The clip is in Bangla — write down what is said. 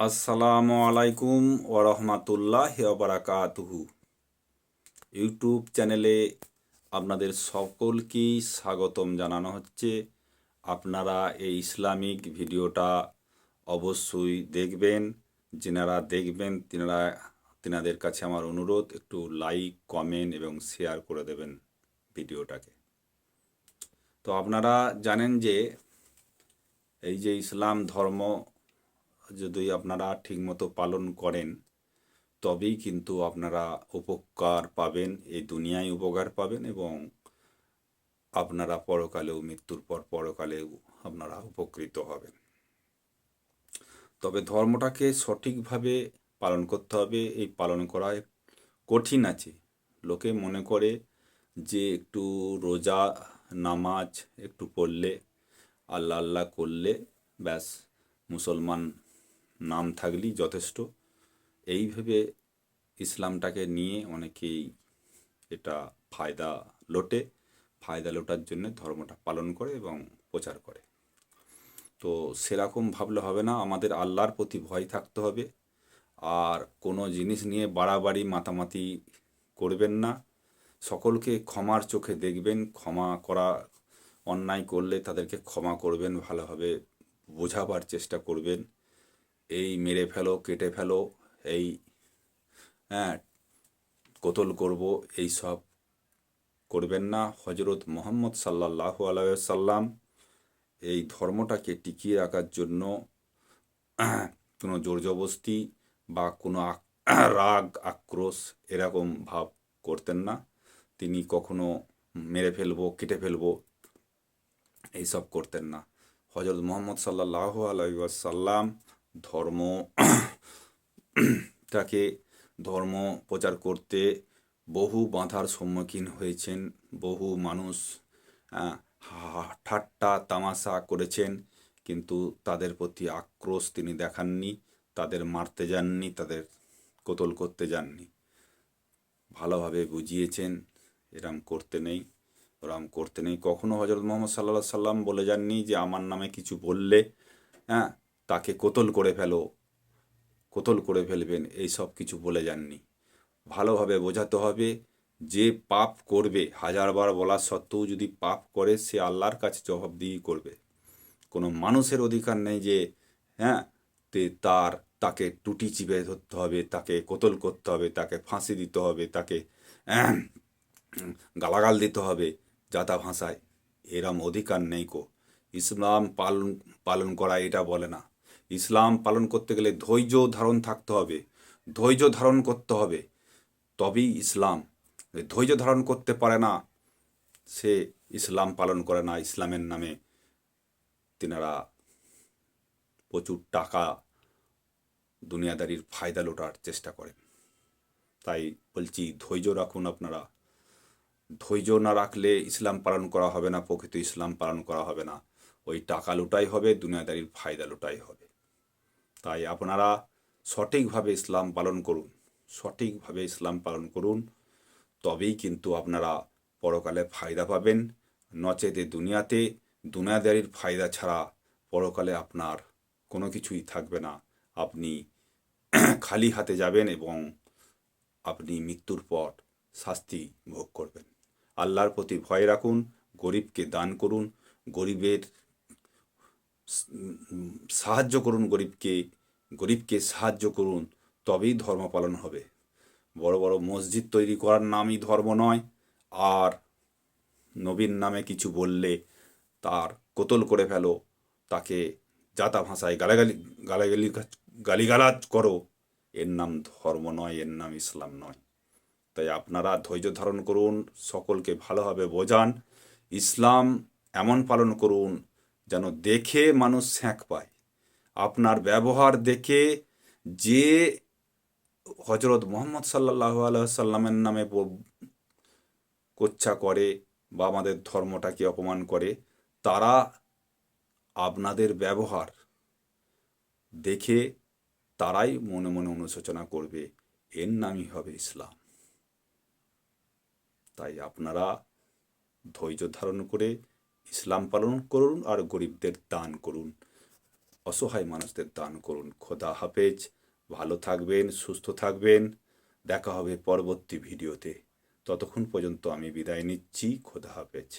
আসসালামু আলাইকুম ওরহমাতুল্লাহ বারাকাতুহু। ইউটিউব চ্যানেলে আপনাদের সকলকেই স্বাগতম জানানো হচ্ছে। আপনারা এই ইসলামিক ভিডিওটা অবশ্যই দেখবেন। যেনারা দেখবেন, তিনারা, তিনাদের কাছে আমার অনুরোধ, একটু লাইক, কমেন্ট এবং শেয়ার করে দেবেন ভিডিওটাকে। তো আপনারা জানেন যে এই যে ইসলাম ধর্ম যদি আপনারা ঠিকমতো পালন করেন, তবেই কিন্তু আপনারা উপকার পাবেন, এই দুনিয়ায় উপকার পাবেন এবং আপনারা পরকালেও মৃত্যুর পর পরকালেও আপনারা উপকৃত হবেন। তবে ধর্মটাকে সঠিকভাবে পালন করতে হবে, এই পালন করা কঠিন আছে। লোকে মনে করে যে একটু রোজা, নামাজ একটু পড়লে, আল্লাহ আল্লাহ করলে, ব্যাস, মুসলমান নাম থাকলেই যথেষ্ট। এইভাবে ইসলামটাকে নিয়ে অনেকেই এটা ফায়দা লোটে। ফায়দা লোটার জন্য ধর্মটা পালন করে এবং প্রচার করে। তো সেরকম ভাবলে হবে না, আমাদের আল্লাহর প্রতি ভয় থাকতে হবে। আর কোনো জিনিস নিয়ে বাড়াবাড়ি, মাতামাতি করবেন না। সকলকে ক্ষমার চোখে দেখবেন, ক্ষমা করা, অন্যায় করলে তাদেরকে ক্ষমা করবেন, ভালোভাবে বোঝাবার চেষ্টা করবেন। এই মেরে ফেলো, কেটে ফেলো, এই হ্যাঁ কোতল করব, এই সব করবেন না। হজরত মোহাম্মদ সাল্লাহ আলাইসাল্লাম এই ধর্মটাকে টিকিয়ে রাখার জন্য কোনো জোরজবস্তি বা কোনো রাগ, আক্রোশ এরকম ভাব করতেন না। তিনি কখনো মেরে ফেলব, কেটে ফেলব এইসব করতেন না। হজরত মোহাম্মদ সাল্লাহ আলাইসাল্লাম ধর্ম, তাকে ধর্ম প্রচার করতে বহু বাধার সম্মুখীন হয়েছেন, বহু মানুষ ঠাট্টা, তামাশা করেছেন, কিন্তু তাদের প্রতি আক্রোশ তিনি দেখাননি, তাদের মারতে যাননি, তাদের কোতল করতে যাননি। ভালোভাবে বুঝিয়েছেন, এরম করতে নেই, ওরম করতে নেই। কখনো হজরত মোহাম্মদ সাল্লা সাল্লাম বলে যাননি যে, আমার নামে কিছু বললে হ্যাঁ তাকে কোতল করে ফেলো, কোতল করে ফেলবেন, এই সব কিছু বলে যাননি। ভালোভাবে বোঝাতে হবে, যে পাপ করবে, হাজারবার বলার সত্ত্বেও যদি পাপ করে, সে আল্লাহর কাছে জবাবদিহি করবে। কোনো মানুষের অধিকার নেই যে হ্যাঁ তে তার, তাকে টুটি চিপে ধরতে হবে, তাকে কোতল করতে হবে, তাকে ফাঁসি দিতে হবে, তাকে গালাগাল দিতে হবে যাতা ভাষায়। এরম অধিকার নেই কো। ইসলাম পালন পালন করা এটা বলে না। ইসলাম পালন করতে গেলে ধৈর্য ধারণ থাকতে হবে, ধৈর্য ধারণ করতে হবে, তবেই ইসলাম। ধৈর্য ধারণ করতে পারে না, সে ইসলাম পালন করে না, ইসলামের নামে তিনারা প্রচুর টাকা দুনিয়াদারির ফায়দা লোটার চেষ্টা করেন তাই বলছি, ধৈর্য রাখুন আপনারা। ধৈর্য না রাখলে ইসলাম পালন করা হবে না, প্রকৃত ইসলাম পালন করা হবে না। ওই টাকা লুটাই হবে, দুনিয়াদারির ফায়দা লুটাই হবে। তাই আপনারা সঠিকভাবে ইসলাম পালন করুন, সঠিকভাবে ইসলাম পালন করুন, তবেই কিন্তু আপনারা পরকালে ফায়দা পাবেন। নচেতে দুনিয়াতে দুনিয়াদারির ফায়দা ছাড়া পরকালে আপনার কোনো কিছুই থাকবে না। আপনি খালি হাতে যাবেন এবং আপনি মৃত্যুর পর শাস্তি ভোগ করবেন। আল্লাহর প্রতি ভয় রাখুন, গরিবকে দান করুন। গরিবের সাহায্য করুন গরিবকে গরিবকে সাহায্য করুন, তবেই ধর্ম পালন হবে। বড় বড় মসজিদ তৈরি করার নামই ধর্ম নয়। আর নবীন নামে কিছু বললে তার কোতল করে ফেলো, তাকে যাতা ভাষায় গালাগালি গালাগালি, গালিগালাজ করো। এর নাম ধর্ম নয়, এর নাম ইসলাম নয়। তাই আপনারা ধৈর্য ধারণ করুন, সকলকে ভালোভাবে বোঝান। ইসলাম এমন পালন করুন যেন দেখে মানুষ স্যাঁক পায়। আপনার ব্যবহার দেখে যে হজরত মোহাম্মদ সাল্লাহ সাল্লামের নামে কোচ্ছা করে বা আমাদের ধর্মটাকে অপমান করে, তারা আপনাদের ব্যবহার দেখে তারাই মনে মনে অনুশোচনা করবে, এর নামই হবে ইসলাম। তাই আপনারা ধৈর্য ধারণ করে ইসলাম পালন করুন আর গরিবদের দান করুন। অসহায় মানুষদের দান করুন। খোদা হাফেজ। ভালো থাকবেন, সুস্থ থাকবেন। দেখা হবে পরবর্তী ভিডিওতে। ততক্ষণ পর্যন্ত আমি বিদায় নিচ্ছি। খোদা হাফেজ।